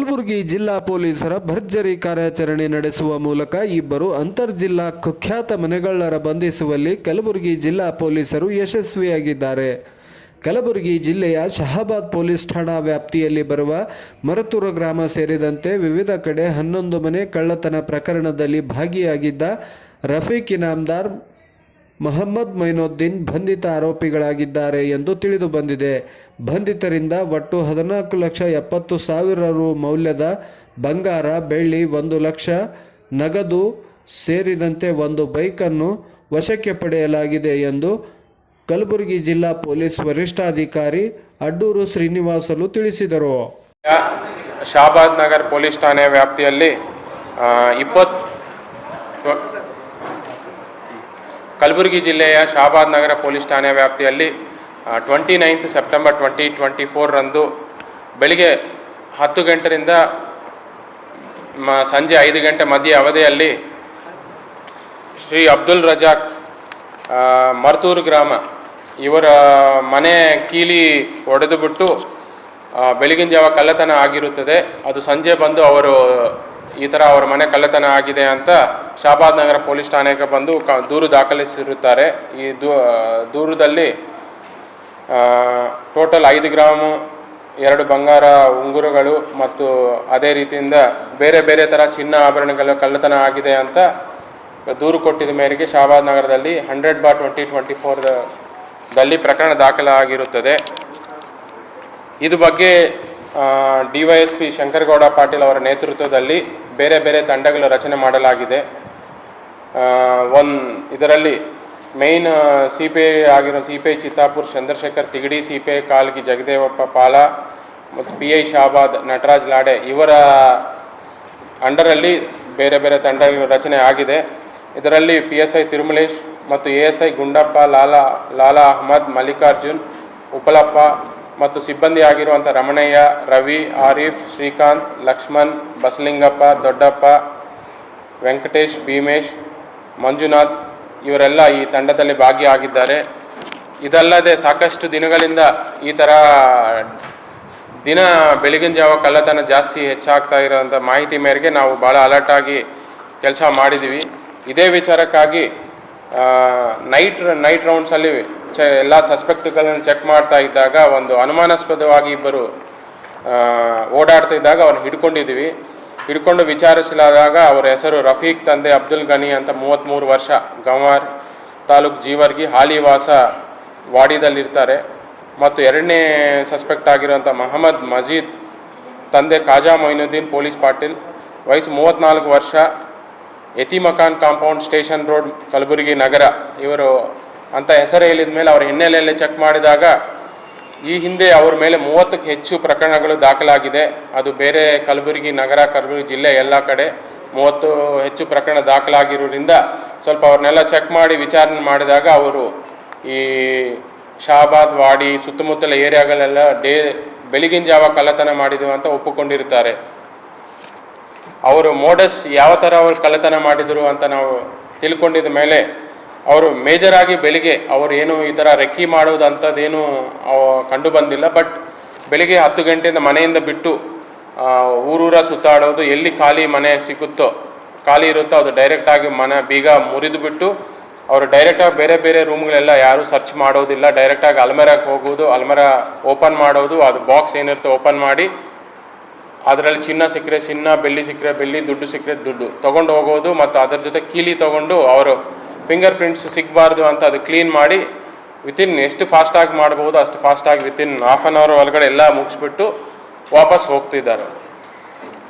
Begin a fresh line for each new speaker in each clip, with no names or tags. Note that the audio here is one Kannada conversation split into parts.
ಕಲಬುರಗಿ ಜಿಲ್ಲಾ ಪೊಲೀಸರ ಭರ್ಜರಿ ಕಾರ್ಯಾಚರಣೆ ನಡೆಸುವ ಮೂಲಕ ಇಬ್ಬರು ಅಂತರ್ಜಿಲ್ಲಾ ಕುಖ್ಯಾತ ಮನೆಗಳ್ಳರ ಬಂಧಿಸುವಲ್ಲಿ ಕಲಬುರಗಿ ಜಿಲ್ಲಾ ಪೊಲೀಸರು ಯಶಸ್ವಿಯಾಗಿದ್ದಾರೆ. ಕಲಬುರಗಿ ಜಿಲ್ಲೆಯ ಶಹಾಬಾದ್ ಪೊಲೀಸ್ ಠಾಣಾ ವ್ಯಾಪ್ತಿಯಲ್ಲಿ ಬರುವ ಮರತೂರ ಗ್ರಾಮ ಸೇರಿದಂತೆ ವಿವಿಧ ಕಡೆ ಹನ್ನೊಂದು ಮನೆ ಕಳ್ಳತನ ಪ್ರಕರಣದಲ್ಲಿ ಭಾಗಿಯಾಗಿದ್ದ ರಫೀಕ್ ಇನಾಮ್ದಾರ್ ಮೊಹಮ್ಮದ್ ಮೈನುದ್ದೀನ್ ಬಂಧಿತ ಆರೋಪಿಗಳಾಗಿದ್ದಾರೆ ಎಂದು ತಿಳಿದು ಬಂದಿದೆ. ಬಂಧಿತರಿಂದ ಒಟ್ಟು ಹದಿನಾಲ್ಕು ಲಕ್ಷ ಎಪ್ಪತ್ತು ಸಾವಿರ ರು ಮೌಲ್ಯದ ಬಂಗಾರ, ಬೆಳ್ಳಿ, ಒಂದು ಲಕ್ಷ ನಗದು ಸೇರಿದಂತೆ ಒಂದು ಬೈಕನ್ನು ವಶಕ್ಕೆ ಪಡೆಯಲಾಗಿದೆ ಎಂದು ಕಲಬುರಗಿ ಜಿಲ್ಲಾ ಪೊಲೀಸ್ ವರಿಷ್ಠಾಧಿಕಾರಿ ಅಡ್ಡೂರು ಶ್ರೀನಿವಾಸಲು ತಿಳಿಸಿದರು.
ಶಾಬಾದ್ ನಗರ್ ಪೊಲೀಸ್ ಠಾಣೆ ವ್ಯಾಪ್ತಿಯಲ್ಲಿ ಇಪ್ಪತ್ತು ಕಲಬುರಗಿ ಜಿಲ್ಲೆಯ ಶಹಾಬಾದ್ ನಗರ ಪೊಲೀಸ್ ಠಾಣೆ ವ್ಯಾಪ್ತಿಯಲ್ಲಿ twenty ninth September twenty twenty ಫೋರ್ರಂದು ಬೆಳಿಗ್ಗೆ ಹತ್ತು ಗಂಟೆಯಿಂದ, ಮ, ಸಂಜೆ ಐದು ಗಂಟೆ ಮಧ್ಯ ಅವಧಿಯಲ್ಲಿ ಶ್ರೀ ಅಬ್ದುಲ್ ರಜಾಕ್ ಮರ್ತೂರು ಗ್ರಾಮ ಇವರ ಮನೆ ಕೀಲಿ ಒಡೆದುಬಿಟ್ಟು ಬೆಳಗಿನ ಜಾವ ಕಳ್ಳತನ ಆಗಿರುತ್ತದೆ. ಅದು ಸಂಜೆ ಬಂದು ಅವರು ಈ ಥರ ಅವರ ಮನೆ ಕಳ್ಳತನ ಆಗಿದೆ ಅಂತ ಶಾಬಾದ್ ನಗರ ಪೊಲೀಸ್ ಠಾಣೆಗೆ ಬಂದು ಕ ದೂರು ದಾಖಲಿಸಿರುತ್ತಾರೆ. ಈ ದೂರದಲ್ಲಿ ಟೋಟಲ್ ಐದು ಗ್ರಾಮು, ಎರಡು ಬಂಗಾರ ಉಂಗುರಗಳು ಮತ್ತು ಅದೇ ರೀತಿಯಿಂದ ಬೇರೆ ಬೇರೆ ಥರ ಚಿನ್ನ ಆಭರಣಗಳ ಕಳ್ಳತನ ಆಗಿದೆ ಅಂತ ದೂರು ಕೊಟ್ಟಿದ ಮೇರೆಗೆ ಶಾಬಾದ್ ನಗರದಲ್ಲಿ ಹಂಡ್ರೆಡ್ ಬಾ ಟ್ವೆಂಟಿ ಟ್ವೆಂಟಿ ಫೋರ್ ದಲ್ಲಿ ಪ್ರಕರಣ ದಾಖಲಾಗಿರುತ್ತದೆ. ಇದು ಬಗ್ಗೆ D Y S P Shankaragouda Patil ಅವರ ನೇತೃತ್ವದಲ್ಲಿ ಬೇರೆ ಬೇರೆ ತಂಡಗಳು ರಚನೆ ಮಾಡಲಾಗಿದೆ. ಒನ್ ಇದರಲ್ಲಿ ಮೇಯ್ನ್ ಸಿ ಪಿ ಐ ಆಗಿರೋ C P I Chittapur, Chandrashekhar Tigadi C P I Kalgi Jagadevappa Pala ಮತ್ತು ಪಿ ಐ ಶಾಬಾದ್, ನಟರಾಜ್ ಲಾಡೆ ಇವರ ಅಂಡರಲ್ಲಿ ಬೇರೆ ಬೇರೆ ತಂಡಗಳ ರಚನೆ ಆಗಿದೆ. ಇದರಲ್ಲಿ ಪಿ ಎಸ್ ಐ ತಿರುಮಲೇಶ್ ಮತ್ತು A S I Gundappa, Lala Lala Ahmad, Mallikarjun, Upalappa ಮತ್ತು ಸಿಬ್ಬಂದಿ ಆಗಿರುವಂಥ ರಮಣಯ್ಯ, ರವಿ, ಆರೀಫ್, ಶ್ರೀಕಾಂತ್, ಲಕ್ಷ್ಮಣ್, ಬಸಲಿಂಗಪ್ಪ, ದೊಡ್ಡಪ್ಪ, ವೆಂಕಟೇಶ್, ಭೀಮೇಶ್, ಮಂಜುನಾಥ್ ಇವರೆಲ್ಲ ಈ ತಂಡದಲ್ಲಿ ಭಾಗಿಯಾಗಿದ್ದಾರೆ. ಇದಲ್ಲದೆ ಸಾಕಷ್ಟು ದಿನಗಳಿಂದ ಈ ಥರ ದಿನ ಬೆಳಗಿನ ಜಾವ ಕಳ್ಳತನ ಜಾಸ್ತಿ ಹೆಚ್ಚಾಗ್ತಾ ಇರೋವಂಥ ಮಾಹಿತಿ ಮೇರೆಗೆ ನಾವು ಭಾಳ ಅಲರ್ಟಾಗಿ ಕೆಲಸ ಮಾಡಿದ್ದೀವಿ. ಇದೇ ವಿಚಾರಕ್ಕಾಗಿ ನೈಟ್ ನೈಟ್ ರೌಂಡ್ಸಲ್ಲಿ ಚ, ಎಲ್ಲ ಸಸ್ಪೆಕ್ಟ್ಗಳನ್ನು ಚೆಕ್ ಮಾಡ್ತಾ ಇದ್ದಾಗ ಒಂದು ಅನುಮಾನಾಸ್ಪದವಾಗಿ ಇಬ್ಬರು ಓಡಾಡ್ತಾ ಇದ್ದಾಗ ಅವ್ರನ್ನ ಹಿಡ್ಕೊಂಡಿದ್ದೀವಿ. ಹಿಡ್ಕೊಂಡು ವಿಚಾರಿಸಲಾದಾಗ ಅವರ ಹೆಸರು ರಫೀಕ್, ತಂದೆ ಅಬ್ದುಲ್ ಗನಿ ಅಂತ ಮೂವತ್ತ್ಮೂರು ವರ್ಷ, ಗಂವಾರ್ ತಾಲೂಕ್ ಜೀವರ್ಗಿ, ಹಾಲಿವಾಸ ವಾಡಿದಲ್ಲಿರ್ತಾರೆ ಮತ್ತು ಎರಡನೇ ಸಸ್ಪೆಕ್ಟ್ ಆಗಿರುವಂಥ ಮಹಮ್ಮದ್ ಮಜೀದ್, ತಂದೆ ಖಾಜಾ ಮೊಯ್ನುದ್ದೀನ್, ಪೊಲೀಸ್ ಪಾಟೀಲ್, ವಯಸ್ಸು ಮೂವತ್ತ್ನಾಲ್ಕು ವರ್ಷ Yatimkhan compound station road, Kalaburagi ನಗರ, ಇವರು ಅಂತ ಹೆಸರು ಹೇಳಿದ ಮೇಲೆ ಅವರ ಹಿನ್ನೆಲೆಯಲ್ಲಿ ಚೆಕ್ ಮಾಡಿದಾಗ ಈ ಹಿಂದೆ ಅವ್ರ ಮೇಲೆ ಮೂವತ್ತಕ್ಕೆ ಹೆಚ್ಚು ಪ್ರಕರಣಗಳು ದಾಖಲಾಗಿದೆ. ಅದು ಬೇರೆ ಕಲಬುರಗಿ ನಗರ, ಕಲಬುರಗಿ ಜಿಲ್ಲೆ ಎಲ್ಲ ಕಡೆ ಮೂವತ್ತು ಹೆಚ್ಚು ಪ್ರಕರಣ ದಾಖಲಾಗಿರೋದ್ರಿಂದ ಸ್ವಲ್ಪ ಅವ್ರನ್ನೆಲ್ಲ ಚೆಕ್ ಮಾಡಿ ವಿಚಾರಣೆ ಮಾಡಿದಾಗ ಅವರು ಈ ಶಹಾಬಾದ್ ವಾಡಿ ಸುತ್ತಮುತ್ತಲ ಏರಿಯಾಗಳೆಲ್ಲ ಡೇ, ಬೆಳಗಿನ ಜಾವ ಕಳ್ಳತನ ಮಾಡಿದ್ವು ಅಂತ ಒಪ್ಪಿಕೊಂಡಿರ್ತಾರೆ. ಅವರು ಮೋಡಸ್ ಯಾವ ಥರ ಅವರು ಕಳ್ಳತನ ಮಾಡಿದರು ಅಂತ ನಾವು ತಿಳ್ಕೊಂಡಿದ ಮೇಲೆ ಅವರು ಮೇಜರ್ ಆಗಿ ಬೆಳಿಗ್ಗೆ ಅವರು ಏನು ಈ ಥರ ರೆಕ್ಕಿ ಮಾಡೋದು ಅಂಥದ್ದೇನು ಕಂಡು ಬಂದಿಲ್ಲ, ಬಟ್ ಬೆಳಿಗ್ಗೆ ಹತ್ತು ಗಂಟೆಯಿಂದ ಮನೆಯಿಂದ ಬಿಟ್ಟು ಊರೂರ ಸುತ್ತಾಡೋದು ಎಲ್ಲಿ ಖಾಲಿ ಮನೆ ಸಿಗುತ್ತೋ ಖಾಲಿ ಇರುತ್ತೋ ಅದು ಡೈರೆಕ್ಟಾಗಿ ಮನೆ ಬೀಗ ಮುರಿದು ಬಿಟ್ಟು ಅವರು ಡೈರೆಕ್ಟಾಗಿ ಬೇರೆ ಬೇರೆ ರೂಮ್ಗಳೆಲ್ಲ ಯಾರೂ ಸರ್ಚ್ ಮಾಡೋದಿಲ್ಲ ಡೈರೆಕ್ಟಾಗಿ ಅಲ್ಮೆರಾಗೆ ಹೋಗೋದು ಅಲ್ಮರ ಓಪನ್ ಮಾಡೋದು, ಅದು ಬಾಕ್ಸ್ ಏನಿರುತ್ತೆ ಓಪನ್ ಮಾಡಿ ಅದರಲ್ಲಿ ಚಿನ್ನ ಸಿಕ್ಕರೆ ಚಿನ್ನ, ಬೆಳ್ಳಿ ಸಿಕ್ಕರೆ ಬೆಳ್ಳಿ, ದುಡ್ಡು ಸಿಕ್ಕರೆ ದುಡ್ಡು. ತೊಗೊಂಡು ಹೋಗೋದು ಮತ್ತು ಅದರ ಜೊತೆ ಕೀಲಿ ತೊಗೊಂಡು ಅವರು ಫಿಂಗರ್ ಪ್ರಿಂಟ್ಸ್ ಸಿಗಬಾರ್ದು ಅಂತ ಅದು ಕ್ಲೀನ್ ಮಾಡಿ ವಿತಿನ್ ಎಷ್ಟು ಫಾಸ್ಟಾಗಿ ಮಾಡ್ಬೋದು ಅಷ್ಟು ಫಾಸ್ಟಾಗಿ ವಿತಿನ್ ಹಾಫ್ ಆನ್ ಅವರ್ ಒಳಗಡೆ ಎಲ್ಲ ಮುಗಿಸ್ಬಿಟ್ಟು ವಾಪಸ್ ಹೋಗ್ತಿದ್ದಾರೆ.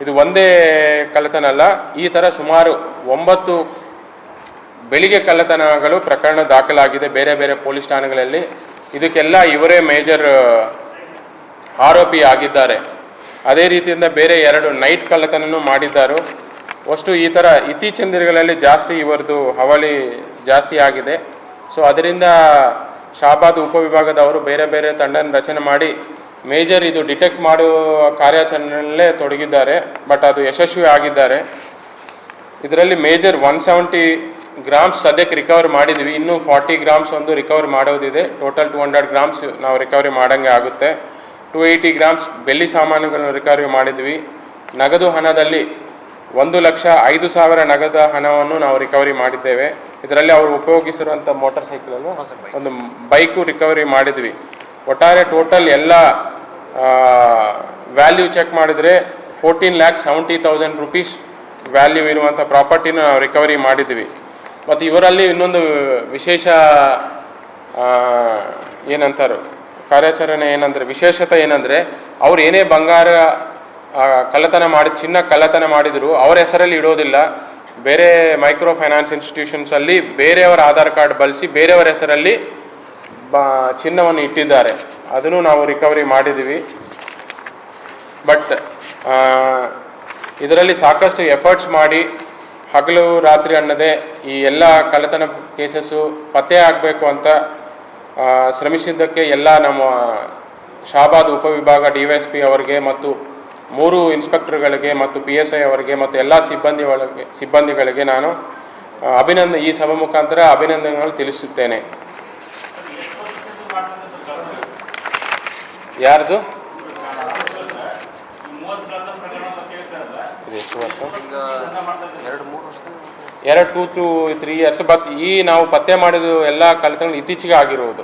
ಇದು ಒಂದೇ ಕಳ್ಳತನ ಅಲ್ಲ ಈ ಥರ ಸುಮಾರು ಒಂಬತ್ತು ಬೆಳಿಗ್ಗೆ ಕಳ್ಳತನಗಳು ಪ್ರಕರಣ ದಾಖಲಾಗಿದೆ ಬೇರೆ ಬೇರೆ ಪೊಲೀಸ್ ಠಾಣೆಗಳಲ್ಲಿ. ಇದಕ್ಕೆಲ್ಲ ಇವರೇ ಮೇಜರ್ ಆರೋಪಿ ಆಗಿದ್ದಾರೆ. ಅದೇ ರೀತಿಯಿಂದ ಬೇರೆ ಎರಡು ನೈಟ್ ಕಳ್ಳತನೂ ಮಾಡಿದ್ದರು. ಅಷ್ಟು ಈ ಥರ ಇತ್ತೀಚಿನ ದಿನಗಳಲ್ಲಿ ಜಾಸ್ತಿ ಇವರದು ಹವಳಿ ಜಾಸ್ತಿ ಆಗಿದೆ. ಸೊ ಅದರಿಂದ ಶಾಬಾದ್ ಉಪವಿಭಾಗದವರು ಬೇರೆ ಬೇರೆ ತಂಡನ ರಚನೆ ಮಾಡಿ ಮೇಜರ್ ಇದು ಡಿಟೆಕ್ಟ್ ಮಾಡುವ ಕಾರ್ಯಾಚರಣೆಯಲ್ಲೇ ತೊಡಗಿದ್ದಾರೆ. ಬಟ್ ಅದು ಯಶಸ್ವಿ ಆಗಿದ್ದಾರೆ. ಇದರಲ್ಲಿ ಮೇಜರ್ ಒನ್ ಸೆವೆಂಟಿ ಗ್ರಾಮ್ಸ್ ಸದ್ಯಕ್ಕೆ ರಿಕವರ್ ಮಾಡಿದ್ವಿ ಇನ್ನೂ ಫಾರ್ಟಿ ಗ್ರಾಮ್ಸ್ ಒಂದು ರಿಕವರ್ ಮಾಡೋದಿದೆ. ಟೋಟಲ್ ಟು ಹಂಡ್ರೆಡ್ ಗ್ರಾಮ್ಸ್ ನಾವು ರಿಕವರಿ ಮಾಡೋಂಗೆ ಆಗುತ್ತೆ. ಟು ಏಯ್ಟಿ ಗ್ರಾಮ್ಸ್ ಬೆಳ್ಳಿ ಸಾಮಾನುಗಳನ್ನು ರಿಕವರಿ ಮಾಡಿದ್ವಿ. ನಗದು ಹಣದಲ್ಲಿ ಒಂದು ಲಕ್ಷ ಐದು ಸಾವಿರ ನಗದ ಹಣವನ್ನು ನಾವು ರಿಕವರಿ ಮಾಡಿದ್ದೇವೆ. ಇದರಲ್ಲಿ ಅವರು ಉಪಯೋಗಿಸಿರುವಂಥ ಮೋಟಾರ್ ಸೈಕಲನ್ನು ಒಂದು ಬೈಕು ರಿಕವರಿ ಮಾಡಿದ್ವಿ. ಒಟ್ಟಾರೆ ಟೋಟಲ್ ಎಲ್ಲ ವ್ಯಾಲ್ಯೂ ಚೆಕ್ ಮಾಡಿದರೆ fourteen lakh seventy thousand rupees value ಇರುವಂಥ ಪ್ರಾಪರ್ಟಿನ ನಾವು ರಿಕವರಿ ಮಾಡಿದ್ವಿ. ಮತ್ತು ಇವರಲ್ಲಿ ಇನ್ನೊಂದು ವಿಶೇಷ ಏನಂತಾರೆ? ಕಾರ್ಯಾಚರಣೆ ಏನಂದರೆ, ವಿಶೇಷತೆ ಏನಂದರೆ, ಅವ್ರು ಏನೇ ಬಂಗಾರ ಕಳ್ಳತನ ಮಾಡಿ, ಚಿನ್ನ ಕಳ್ಳತನ ಮಾಡಿದ್ರು, ಅವರ ಹೆಸರಲ್ಲಿ ಇಡೋದಿಲ್ಲ. ಬೇರೆ ಮೈಕ್ರೋ ಫೈನಾನ್ಸ್ ಇನ್ಸ್ಟಿಟ್ಯೂಷನ್ಸಲ್ಲಿ ಬೇರೆಯವರ ಆಧಾರ್ ಕಾರ್ಡ್ ಬಳಸಿ ಬೇರೆಯವರ ಹೆಸರಲ್ಲಿ, ಬ, ಚಿನ್ನವನ್ನು ಇಟ್ಟಿದ್ದಾರೆ. ಅದನ್ನು ನಾವು ರಿಕವರಿ ಮಾಡಿದ್ದೀವಿ. ಬಟ್ ಇದರಲ್ಲಿ ಸಾಕಷ್ಟು ಎಫರ್ಟ್ಸ್ ಮಾಡಿ, ಹಗಲು ರಾತ್ರಿ ಅನ್ನದೇ ಈ ಎಲ್ಲ ಕಳ್ಳತನ ಕೇಸಸ್ಸು ಪತ್ತೆ ಆಗಬೇಕು ಅಂತ ಶ್ರಮಿಸಿದ್ದಕ್ಕೆ ಎಲ್ಲ ನಮ್ಮ ಶಾಬಾದ್ ಉಪವಿಭಾಗ ಡಿ ವೈ ಎಸ್ ಪಿ ಅವರಿಗೆ ಮತ್ತು ಮೂರು ಇನ್ಸ್ಪೆಕ್ಟರ್ಗಳಿಗೆ ಮತ್ತು ಪಿ ಎಸ್ ಐ ಅವರಿಗೆ ಮತ್ತು ಎಲ್ಲ ಸಿಬ್ಬಂದಿ ಒಳಗೆ ಸಿಬ್ಬಂದಿಗಳಿಗೆ ನಾನು ಅಭಿನಂದ ಅಭಿನಂದನೆ ಈ ಸಭೆ ಮುಖಾಂತರ ಅಭಿನಂದನೆಗಳು ತಿಳಿಸುತ್ತೇನೆ. ಯಾರ್ದು? ಎರಡು ಮೂರು ವರ್ಷ ಎರಡು two two three years but ಈ ನಾವು ಪತ್ತೆ ಮಾಡಿದ ಎಲ್ಲ ಕಲಿತಗಳು ಇತ್ತೀಚೆಗೆ ಆಗಿರುವುದು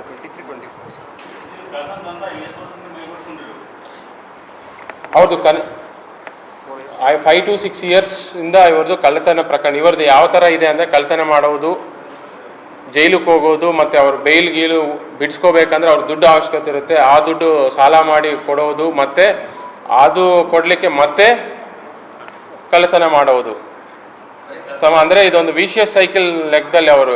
ಹೌದು, ಕಲ್ ಫೈವ್ ಟು ಸಿಕ್ಸ್ ಇಂದ ಇವ್ರದ್ದು ಕಳ್ಳತನ ಪ್ರಕರಣ. ಇವ್ರದ್ದು ಯಾವ ಥರ ಇದೆ ಅಂದರೆ ಕಳ್ಳತನ ಮಾಡೋದು ಜೈಲಿಗೆ ಹೋಗೋದು, ಮತ್ತು ಅವ್ರ ಬೈಲ್ ಗೀಲು ಬಿಡಿಸ್ಕೋಬೇಕಂದ್ರೆ ಅವ್ರ ದುಡ್ಡು ಅವಶ್ಯಕತೆ ಇರುತ್ತೆ. ಆ ದುಡ್ಡು ಸಾಲ ಮಾಡಿ ಕೊಡೋದು, ಮತ್ತು ಅದು ಕೊಡಲಿಕ್ಕೆ ಮತ್ತೆ ಕಳ್ಳತನ ಮಾಡೋದು. ತಮ್ಮ ಅಂದರೆ ಇದೊಂದು ವಿಶಿಯಸ್ ಸೈಕಲ್ ಲೆಕ್ಕದಲ್ಲಿ ಅವರು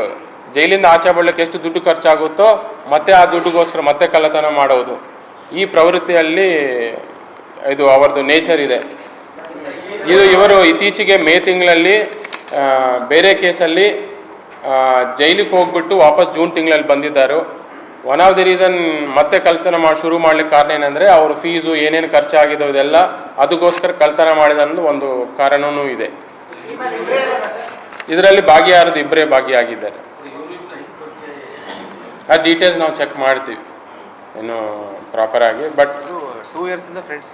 ಜೈಲಿಂದ ಆಚೆ ಬರಲಿಕ್ಕೆ ಎಷ್ಟು ದುಡ್ಡು ಖರ್ಚಾಗುತ್ತೋ ಮತ್ತೆ ಆ ದುಡ್ಡುಗೋಸ್ಕರ ಮತ್ತೆ ಕಳ್ಳತನ ಮಾಡೋದು. ಈ ಪ್ರವೃತ್ತಿಯಲ್ಲಿ ಇದು ಅವರದು ನೇಚರ್ ಇದೆ. ಇದು ಇವರು ಇತ್ತೀಚೆಗೆ ಮೇ ತಿಂಗಳಲ್ಲಿ ಬೇರೆ ಕೇಸಲ್ಲಿ ಜೈಲಿಗೆ ಹೋಗ್ಬಿಟ್ಟು ವಾಪಸ್ ಜೂನ್ ತಿಂಗಳಲ್ಲಿ ಬಂದಿದ್ದಾರೆ. ಒನ್ ಆಫ್ ದಿ ರೀಸನ್ ಮತ್ತೆ ಕಳ್ತನ ಮಾಡಿ ಶುರು ಮಾಡ್ಲಿಕ್ಕೆ ಕಾರಣ ಏನಂದರೆ ಅವರು ಫೀಸು ಏನೇನು ಖರ್ಚಾಗಿದೆ ಇದೆಲ್ಲ, ಅದಕ್ಕೋಸ್ಕರ ಕಳ್ತನ ಮಾಡಿದ ಒಂದು ಕಾರಣವೂ ಇದೆ. ಇದರಲ್ಲಿ ಭಾಗಿಯಾರದು ಇಬ್ಬರೇ ಭಾಗಿಯಾಗಿದ್ದಾರೆ. ಆ ಡೀಟೇಲ್ಸ್ ನಾವು ಚೆಕ್ ಮಾಡ್ತೀವಿ. ಏನು ಪ್ರಾಪರ್ ಆಗಿ ಬಟ್
ಟೂ ಇಯರ್ಸ್ ಇಂದ ಫ್ರೆಂಡ್ಸ್